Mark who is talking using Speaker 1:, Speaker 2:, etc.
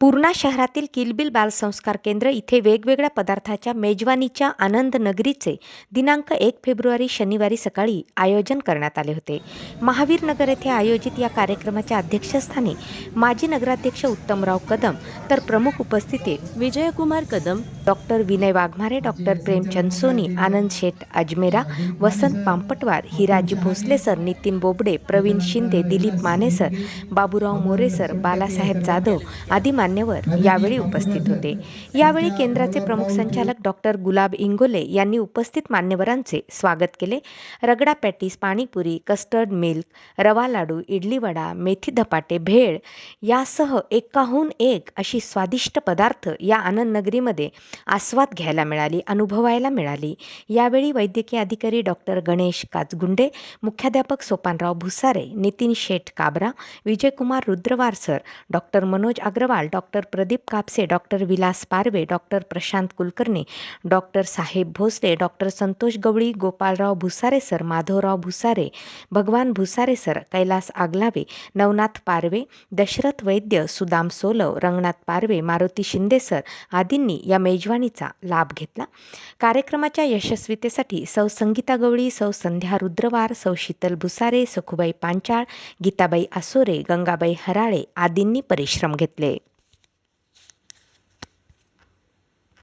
Speaker 1: पूर्णा शहरातील किलबिल बालसंस्कार केंद्र इथे वेगवेगळ्या पदार्थाच्या मेजवानीच्या आनंद नगरीचे दिनांक एक फेब्रुवारी शनिवारी सकाळी आयोजन करण्यात आले होते. महावीर नगर येथे आयोजित या कार्यक्रमाच्या अध्यक्षस्थानी माजी नगराध्यक्ष उत्तमराव कदम तर प्रमुख उपस्थिती
Speaker 2: Vijaykumar Kadam
Speaker 1: doctor Vinay Waghmare doctor Premchand Soni Anand Sheth Ajmera Vasant Pampatwar Hiraji Bhosale sir Nitin Bobde Pravin Shinde Dilip Mane sir Baburao More sir Balasaheb Jadhav आदी मान्यवर यावेळी उपस्थित होते. यावेळी केंद्राचे प्रमुख संचालक डॉक्टर गुलाब इंगोले यांनी उपस्थित मान्यवरांचे स्वागत केले. Ragda patties panipuri custard milk rava ladoo idli vada मेथी धपाटे भेळ यासह एकाहून एक अशी स्वादिष्ट पदार्थ या आनंद नगरीमध्ये आस्वाद घ्यायला मिळाली अनुभवायला मिळाली. यावेळी वैद्यकीय अधिकारी डॉक्टर गणेश काचगुंडे मुख्याध्यापक Sopanrao Bhusare Nitin Sheth Kabra Vijaykumar Rudrawar sir doctor Manoj Agrawal doctor Pradeep Kapse doctor Vilas Parwe doctor Prashant Kulkarni doctor Saheb Bhosale doctor Santosh Gawali Gopalrao Bhusare sir Madhavrao Bhusare Bhagwan Bhusare sir Kailas Aglave Navnath Parwe Dashrath Vaidya Sudam Solav Ranganath Parwe Maruti Shinde sir आदींनी या मेजवानीचा लाभ घेतला. कार्यक्रमाच्या यशस्वीतेसाठी सौ संगीता गवळी सौ संध्या रुद्रवार सौ शीतल भुसारे सखुबाई पांचाळ गीताबाई आसोरे गंगाबाई हराळे आदींनी परिश्रम घेतले.